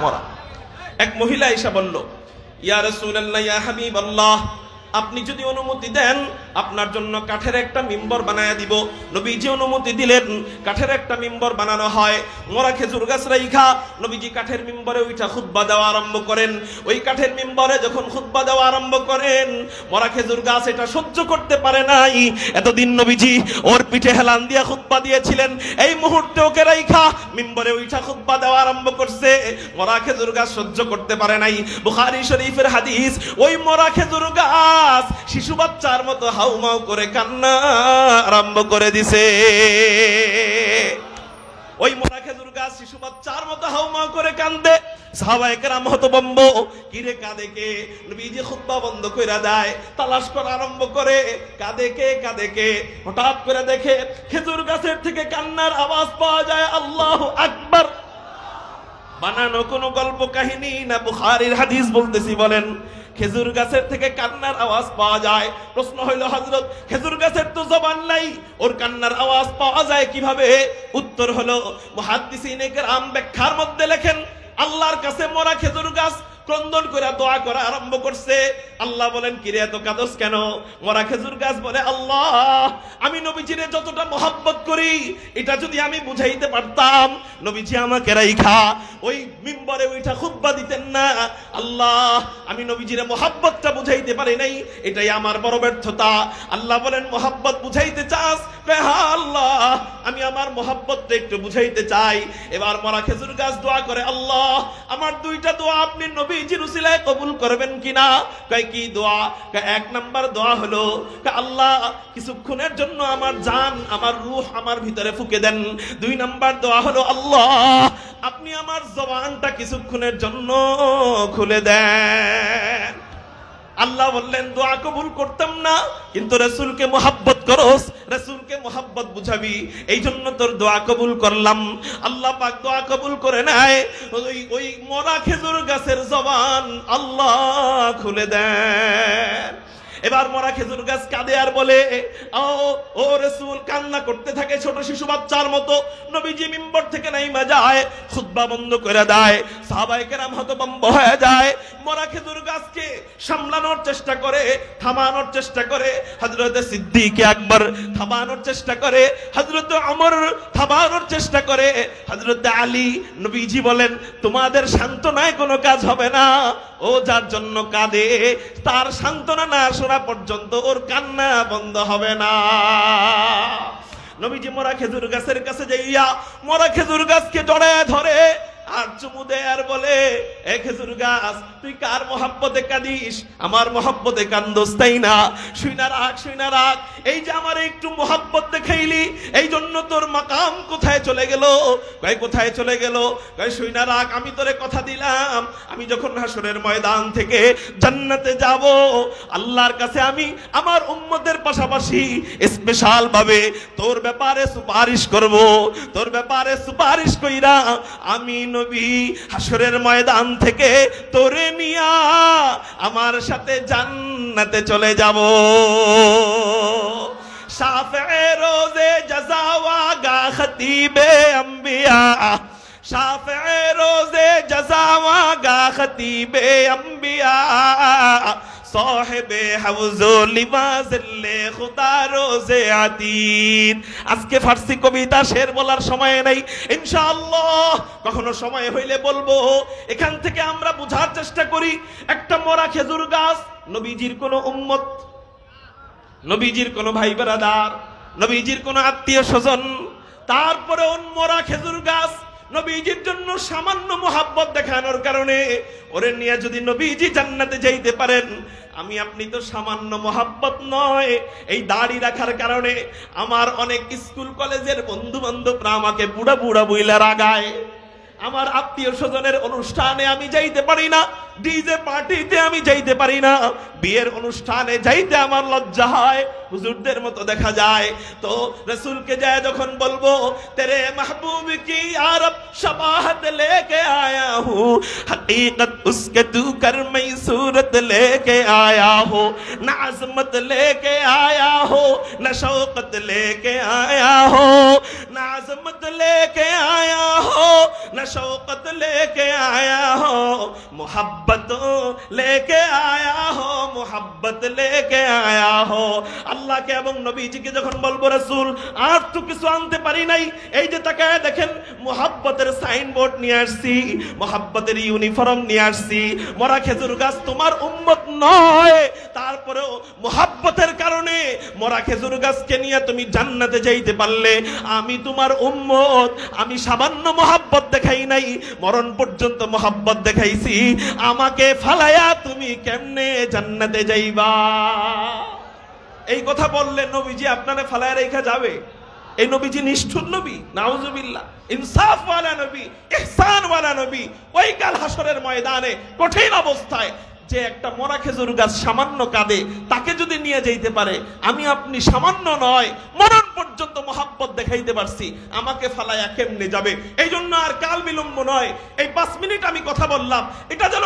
মরা। এক মহিলা এসে বলল ইয়া রসুল্লাহ ইয়া হাবিবাল্লাহ আপনি যদি অনুমতি দেন, আপনার জন্য কাঠের একটা মিম্বর বানায় দিব। নবীজি অনুমতি দিলেন, কাঠের একটা মিম্বর বানানো হয়। মরা খেজুর গাছ রাইখা, নবীজি কাঠের মিম্বরে ওইটা খুতবা দেওয়া আরম্ভ করেন। ওই কাঠের মিম্বরে যখন খুতবা দেওয়া আরম্ভ করেন, মরা খেজুর গাছ এটা সহ্য করতে পারে নাই। এতদিন নবীজি ওর পিঠে হেলান দিয়া খুতবা দিয়েছিলেন। এই মুহূর্তে ওকে রাইখা, মিম্বরে ওইটা খুতবা দেওয়া আরম্ভ করছে। মরা খেজুর গাছ সহ্য করতে পারে নাই। বুখারি শরীফের হাদিস, ওই মরা খেজুর গাছ শিশু বাচ্চার মতো হাউমাউ করে কান্না আরম্ভ করে দিছে। ওই মরা খেজুর গাছ শিশু বাচ্চার মতো হাউমাউ করে কান্দে। কাঁদে কে? কাঁদে কে হঠাৎ করে দেখে খেজুর গাছের থেকে কান্নার আওয়াজ পাওয়া যায়, আল্লাহু বানানো কোনো গল্প কাহিনী না বুখারীর হাদিস বলতেছি, বলেন। খেজুর গাছের থেকে কান্নার আওয়াজ পাওয়া যায়। প্রশ্ন হইল হজরত খেজুর গাছের তো জবান নাই, ওর কান্নার আওয়াজ পাওয়া যায় কীভাবে? উত্তর হলো মুহাদ্দিসিনে ব্যাখ্যার মধ্যে লেখেন, আল্লাহর কাছে মোরা খেজুর গাছ ক্রন্দন করে দোয়া করা আরম্ভ করছে। আল্লাহ বলেন, কিরে, এত কাদস কেন? মরা খেজুর গাছ বলে, আল্লাহ, আমি নবীজিরে যতটা মহাব্বত করি, এটা যদি আমি বুঝাইতে পারতাম, নবীজি আমাকে রাইখা, ওই মিম্বরে ওইটা খুতবা দিতেন না। আল্লাহ, আমি নবীজিরে মহাব্বতটা বুঝাইতে পারি নাই, এটাই আমার বড় ব্যর্থতা। আল্লাহ বলেন, মহাব্বত বুঝাইতে চাস? আল্লাহ, আমি আমার মহাব্বতটা একটু বুঝাইতে চাই। এবার মরা খেজুর গাছ দোয়া করে, আল্লাহ, আমার দুইটা দোয়া আপনি নবীজির কবুল করবেন কিনা? কয়, কি দোয়া? এক নাম্বার দোয়া হলো আল্লাহ, কিছুক্ষণের জন্য আমার জান, আমার রুহ আমার ভিতরে ফুকে দেন। দুই নাম্বার দোয়া হলো, আল্লাহ, আপনি আমার জবানটা কিছুক্ষণের জন্য খুলে দেন। আল্লাহ বললেন, দোয়া কবুল করতাম না, কিন্তু রসুলকে মোহাব্বত করস, রসুলকে মোহাব্বত বুঝাবি। এই জন্য তোর দোয়া কবুল করলাম। আল্লাহ পাক দোয়া কবুল করে নেয়। ওই ওই মরা খেজুর গাছের জবান আল্লাহ খুলে দেন। এবার মরা খেজুর গাছ কাঁদে আর বলে, ও রসুল, কান্না করতে থাকে ছোট শিশু বাচ্চার মতো। নবীজি মিম্বর থেকে নাইমা যায়, খুতবা বন্ধ করে দেয়। সাহাবায়ে কেরাম হতভম্ব হয়ে যায়। মরা খেজুর গাছকে সামলানোর চেষ্টা করে, থামানোর চেষ্টা করে। হযরত সিদ্দিক আকবর থামানোর চেষ্টা করে, হযরত ওমর থামানোর চেষ্টা করে। হযরত আলী নবীজি বলেন, তোমাদের সান্ত্বনায় কোনো কাজ হবে না। ও যার জন্য কাঁদে, তার সান্ত্বনা না শোনা পর্যন্ত ওর কান্না বন্ধ হবে না। নবীজি মরা খেজুর গাছের কাছে যাইয়া মরা খেজুর গাছকে জড়ায় ধরে আর চুমু দেয় আর বলে, এ খেজুর গাছ, তুই কার মহাব্বতে কাঁদিস? আমার মহাব্বতে কান্দোস, তাই না? শুইনা রাখ শুইনা রাখ। এই যে আমার একটু মহাব্বত দেখাইলি, এই জন্য তোর মাকাম কোথায় চলে গেল? কয় কোথায় চলে গেল? কয় শুইনা রাখ, আমি তোরে কথা দিলাম। আমি যখন হাসরের ময়দান থেকে জান্নাতে যাব, আল্লাহর কাছে আমি আমার উম্মতের পাশাপাশি স্পেশাল ভাবে তোর ব্যাপারে সুপারিশ করব। তোর ব্যাপারে সুপারিশ কইরা আমি নবী হাসরের ময়দান থেকে তোরে নিয়া আমার সাথে জান্নাতে চলে যাব। শাফে রোজে জজাওয়া গা খতিবে আম্বিয়া। শাফে রোজে জজাওয়া গা খতিবে আম্বিয়া। সাহেবে আজকে ফার্সি কবিতা শের বলার সময় নাই। ইনশাআল্লাহ, কখনো সময় হইলে বলব, এখান থেকে আমরা বুঝার চেষ্টা করি, একটা মরা খেজুর গাছ, নবীজির কোনো উম্মত, নবীজির কোনো ভাই বেড়াদার নবীজির কোনো আত্মীয় স্বজন তারপরে মরা খেজুর গাছ নবীজির জন্য সামান্য মোহাব্বত দেখানোর কারণে ওরে নিয়ে যদি নবীজি জান্নাতে যাইতে পারেন, আমি আপনি তো সামান্য মোহাব্বত নয়। এই দাড়ি রাখার কারণে আমার অনেক স্কুল কলেজের বন্ধু বান্ধবরা আমাকে বুড়া বুড়া বইলা রাগায়। আমার আত্মীয় স্বজনের অনুষ্ঠানে আমি যাইতে পারি না ডিজে পার্টিতে আমি যাইতে পারি না। বিয়ের অনুষ্ঠানে যাইতে আমার লজ্জা হয়, হুজুরদের মতো দেখা যায়। তো রসুলকে যায় যখন বলব, তেরে মাহবুব কি আরব সবাহত লেকে আয়া হু? হকীকত উসকে তু কর মাইসুরত লেকে আয়া হো? না আজমত লেকে আয়া হো? না শৌকত লেকে আয়া হো? না আজমত লেকে আয়া হো? نہ شوقت لے کے آیا ہو मोहब्बत लेके आया हो मोहब्बत लेके आया हो আল্লাহকে এবং নবীজিকে যখন বলবো রসুল আর তো কিছু আনতে পারি নাই এই যে তাকায় দেখেন মোহাব্বতের সাইনবোর্ড নিয়ে আসছি মোহাব্বতের ইউনিফর্ম নিয়ে আসছি মরা খেজুর গাছ তোমার উম্মত নয় তারপরেও মোহাব্বতের কারণে মরা খেজুর গাছকে নিয়ে তুমি জান্নাতে যাইতে পারলে আমি তোমার উম্মত আমি সামান্য মোহাব্বত দেখাই নাই মরণ পর্যন্ত মোহাব্বত দেখাইছি আমাকে ফালায়া তুমি কেমনে জান্নাতে যাইবা? এই কথা বললে নবীজি আপনারে ফালায়া রেখা যাবে। এই নবীজি নিষ্ঠুর নবী, নাউজুবিল্লাহ। ইনসাফ ওয়ালা নবী, ইহসান ওয়ালা নবী। ওই কাল হাসরের ময়দানে কঠিন অবস্থায় যে একটা মরা খেজুর গাছ সামান্য কাঁদে, তাকে যদি নিয়ে যাইতে পারে, আমি আপনি সামান্য নয়, মরণ পর্যন্ত মহাব্বত দেখাইতে পারছি, আমাকে ফালায়া কেমনে যাবে? এই জন্য আর কাল বিলম্ব নয়। এই পাঁচ মিনিট আমি কথা বললাম, এটা যেন